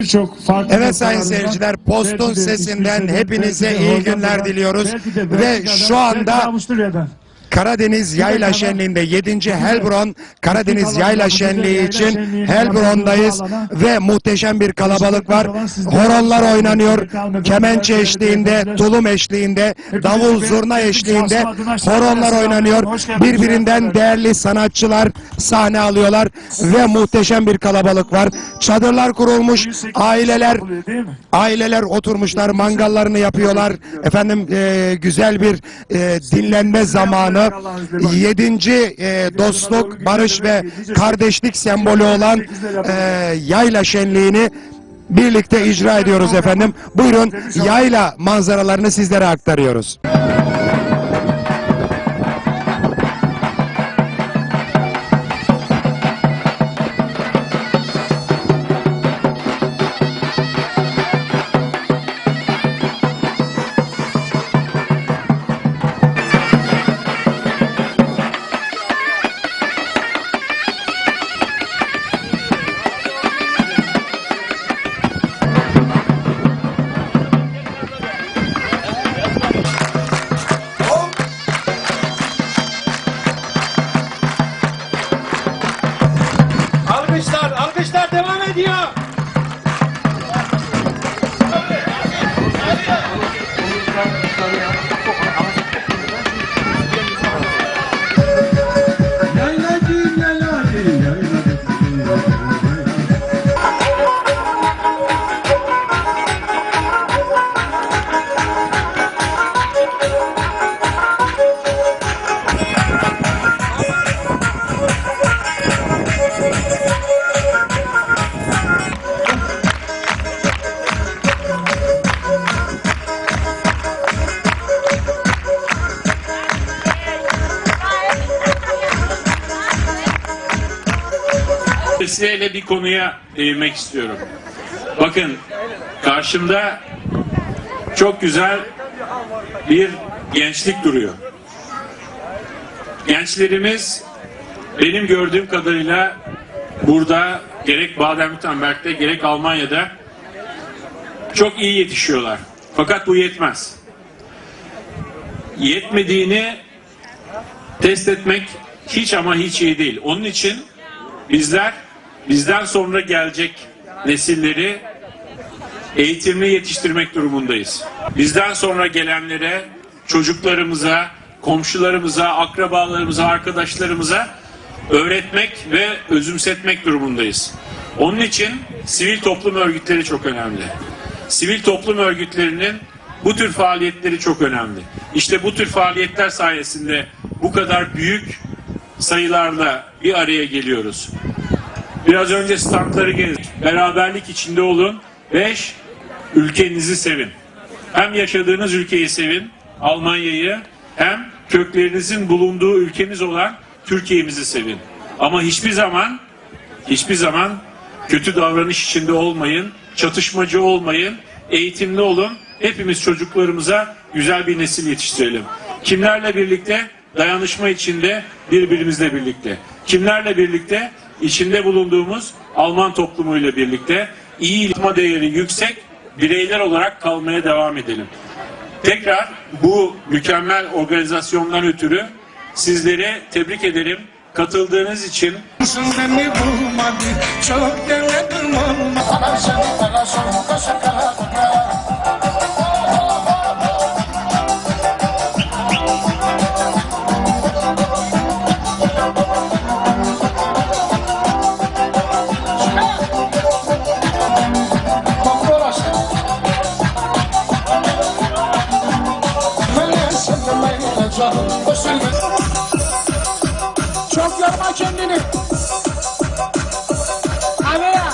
Birçok farklı Evet sayın seyirciler Post'un sesinden hepinize iyi günler diliyoruz. Ve şu anda. Karadeniz Yayla Şenliği'nde 7. Helbron Karadeniz Yayla Şenliği için Helbron'dayız ve muhteşem bir kalabalık var. Horonlar oynanıyor. Kemençe eşliğinde, tulum eşliğinde, davul zurna eşliğinde horonlar oynanıyor. Birbirinden değerli sanatçılar sahne alıyorlar ve muhteşem bir kalabalık var. Çadırlar kurulmuş, 1800 aileler? Aileler oturmuşlar, mangallarını yapıyorlar. Efendim e, güzel bir e, dinlenme zamanı. Yedinci e, dostluk, barış ve kardeşlik sembolü olan e, yayla şenliğini birlikte icra ediyoruz efendim. Buyurun yayla manzaralarını sizlere aktarıyoruz. Alkışlar, devam ediyor. Vesileyle bir konuya değinmek istiyorum. Bakın karşımda çok güzel bir gençlik duruyor. Gençlerimiz benim gördüğüm kadarıyla burada gerek Baden-Württemberg'de gerek Almanya'da çok iyi yetişiyorlar. Fakat bu yetmez. Yetmediğini test etmek hiç ama hiç iyi değil. Onun için bizler bizden sonra gelecek nesilleri eğitimli yetiştirmek durumundayız. Bizden sonra gelenlere, çocuklarımıza, komşularımıza, akrabalarımıza, arkadaşlarımıza öğretmek ve özümsetmek durumundayız. Onun için sivil toplum örgütleri çok önemli. Sivil toplum örgütlerinin bu tür faaliyetleri çok önemli. İşte bu tür faaliyetler sayesinde bu kadar büyük sayılarla bir araya geliyoruz. Biraz önce standları gezdik. Beraberlik içinde olun. Beş, ülkenizi sevin. Hem yaşadığınız ülkeyi sevin, Almanya'yı, hem köklerinizin bulunduğu ülkemiz olan Türkiye'mizi sevin. Ama hiçbir zaman, hiçbir zaman kötü davranış içinde olmayın, çatışmacı olmayın, eğitimli olun. Hepimiz çocuklarımıza güzel bir nesil yetiştirelim. Kimlerle birlikte? Dayanışma içinde birbirimizle birlikte. Kimlerle birlikte? İçinde bulunduğumuz Alman toplumuyla birlikte iyi iletişim değeri yüksek bireyler olarak kalmaya devam edelim. Tekrar bu mükemmel organizasyondan ötürü sizleri tebrik ederim. Katıldığınız için Çok yorma kendini. Araya.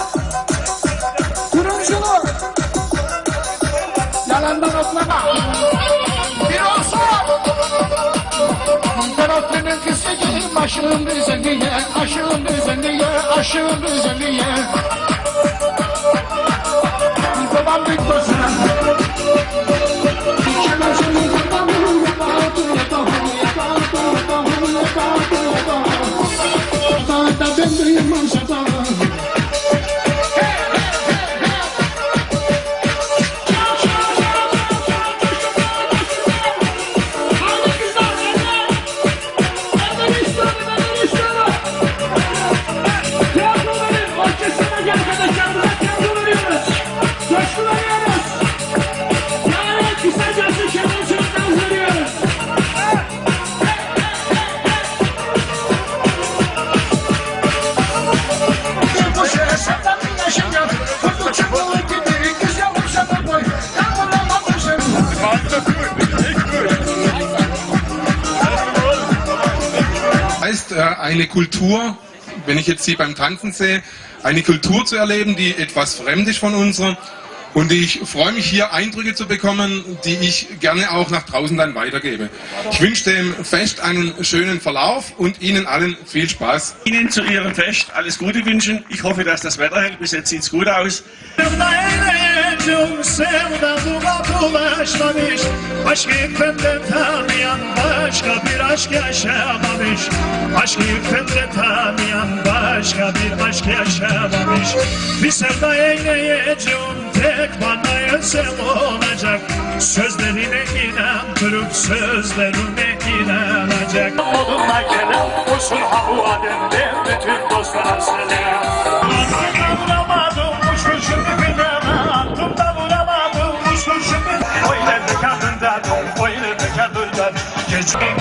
Turunculu. Yalandan otlama. Bir olsun. Tarafının kısıcı başım düzeniye, aşığım düzeniye, aşığım düzeniye. Babam bir Monster. Eine Kultur, wenn ich jetzt Sie beim Tanzen sehe, eine Kultur zu erleben, die etwas fremd ist von unserer. Und ich freue mich hier Eindrücke zu bekommen, die ich gerne auch nach draußen dann weitergebe. Ich wünsche dem Fest einen schönen Verlauf und Ihnen allen viel Spaß. Ihnen zu Ihrem Fest alles Gute wünschen. Ich hoffe, dass das Wetter hält. Bis jetzt sieht's gut aus. Sevdalıma bulaşmamış. Aşkı benden tanıyan başka bir aşk yaşamamış. Aşkı benden tanıyan başka bir aşk yaşamamış. Bir sevda eyleyeceğim tek bana özel olacak. Sözlerine inandırıp sözlerine inanacak. Oğlumla gelen olsun ha bu alemde bütün dostlara selam Geçmeyin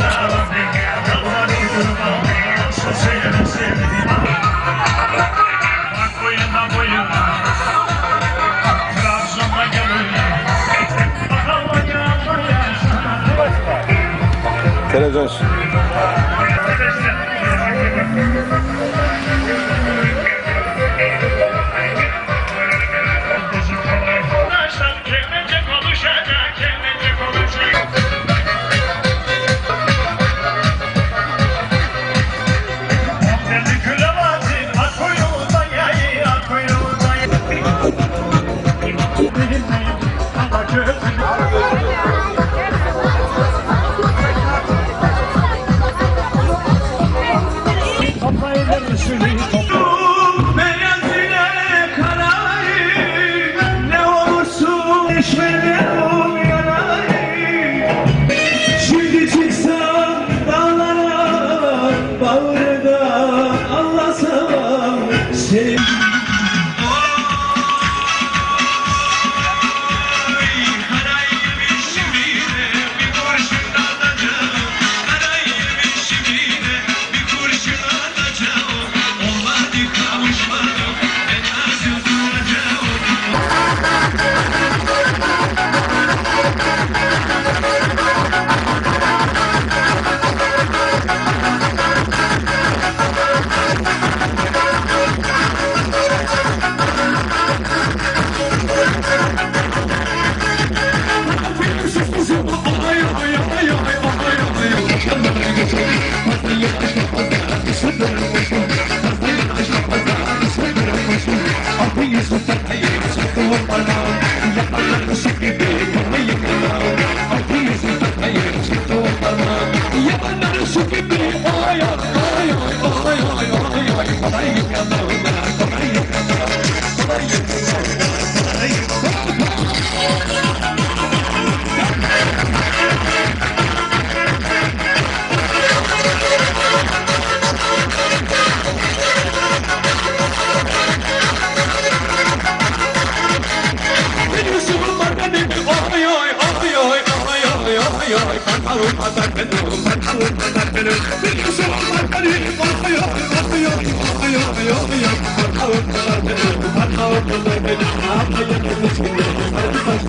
Please look at the apes of the woman. Ay ay ay ay ay